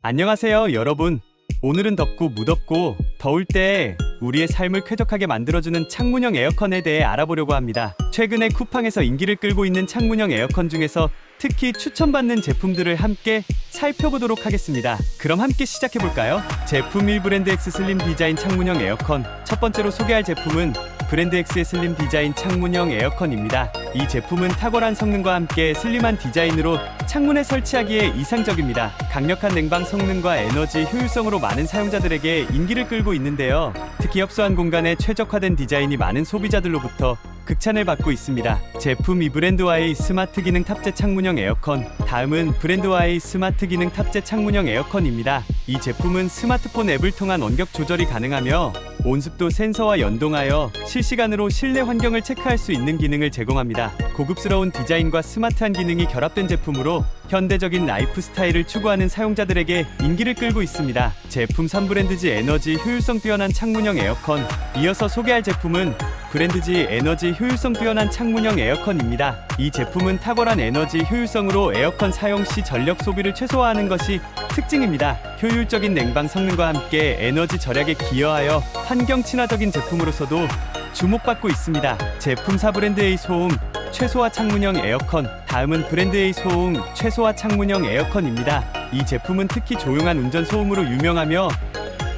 안녕하세요, 여러분. 오늘은 덥고 무덥고 더울 때 우리의 삶을 쾌적하게 만들어주는 창문형 에어컨에 대해 알아보려고 합니다. 최근에 쿠팡에서 인기를 끌고 있는 창문형 에어컨 중에서 특히 추천받는 제품들을 함께 살펴보도록 하겠습니다. 그럼 함께 시작해볼까요? 제품 1 브랜드 X 슬림 디자인 창문형 에어컨. 첫 번째로 소개할 제품은 브랜드 X의 슬림 디자인 창문형 에어컨입니다. 이 제품은 탁월한 성능과 함께 슬림한 디자인으로 창문에 설치하기에 이상적입니다. 강력한 냉방 성능과 에너지 효율성으로 많은 사용자들에게 인기를 끌고 있는데요. 특히 협소한 공간에 최적화된 디자인이 많은 소비자들로부터 극찬을 받고 있습니다. 제품 이 브랜드와의 스마트 기능 탑재 창문형 에어컨. 다음은 브랜드와의 스마트 기능 탑재 창문형 에어컨입니다. 이 제품은 스마트폰 앱을 통한 원격 조절이 가능하며 온습도 센서와 연동하여 실시간으로 실내 환경을 체크할 수 있는 기능을 제공합니다. 고급스러운 디자인과 스마트한 기능이 결합된 제품으로 현대적인 라이프 스타일을 추구하는 사용자들에게 인기를 끌고 있습니다. 제품 3브랜드지 에너지 효율성 뛰어난 창문형 에어컨. 이어서 소개할 제품은 브랜드지 에너지 효율성 뛰어난 창문형 에어컨입니다. 이 제품은 탁월한 에너지 효율성으로 에어컨 사용 시 전력 소비를 최소화하는 것이 특징입니다. 효율적인 냉방 성능과 함께 에너지 절약에 기여하여 환경 친화적인 제품으로서도 주목받고 있습니다. 제품 4브랜드의 소음 최소화 창문형 에어컨. 다음은 브랜드의 소음 최소화 창문형 에어컨입니다. 이 제품은 특히 조용한 운전 소음으로 유명하며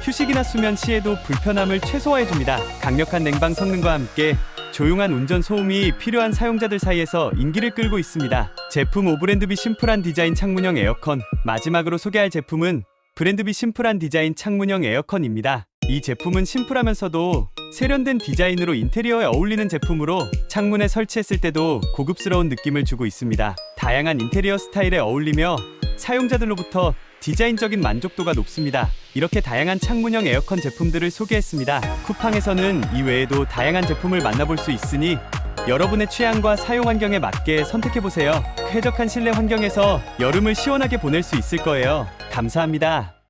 휴식이나 수면 시에도 불편함을 최소화해줍니다. 강력한 냉방 성능과 함께 조용한 운전 소음이 필요한 사용자들 사이에서 인기를 끌고 있습니다. 제품 오브랜드비 심플한 디자인 창문형 에어컨. 마지막으로 소개할 제품은 브랜드비 심플한 디자인 창문형 에어컨입니다. 이 제품은 심플하면서도 세련된 디자인으로 인테리어에 어울리는 제품으로 창문에 설치했을 때도 고급스러운 느낌을 주고 있습니다. 다양한 인테리어 스타일에 어울리며 사용자들로부터 디자인적인 만족도가 높습니다. 이렇게 다양한 창문형 에어컨 제품들을 소개했습니다. 쿠팡에서는 이 외에도 다양한 제품을 만나볼 수 있으니 여러분의 취향과 사용 환경에 맞게 선택해보세요. 쾌적한 실내 환경에서 여름을 시원하게 보낼 수 있을 거예요. 감사합니다.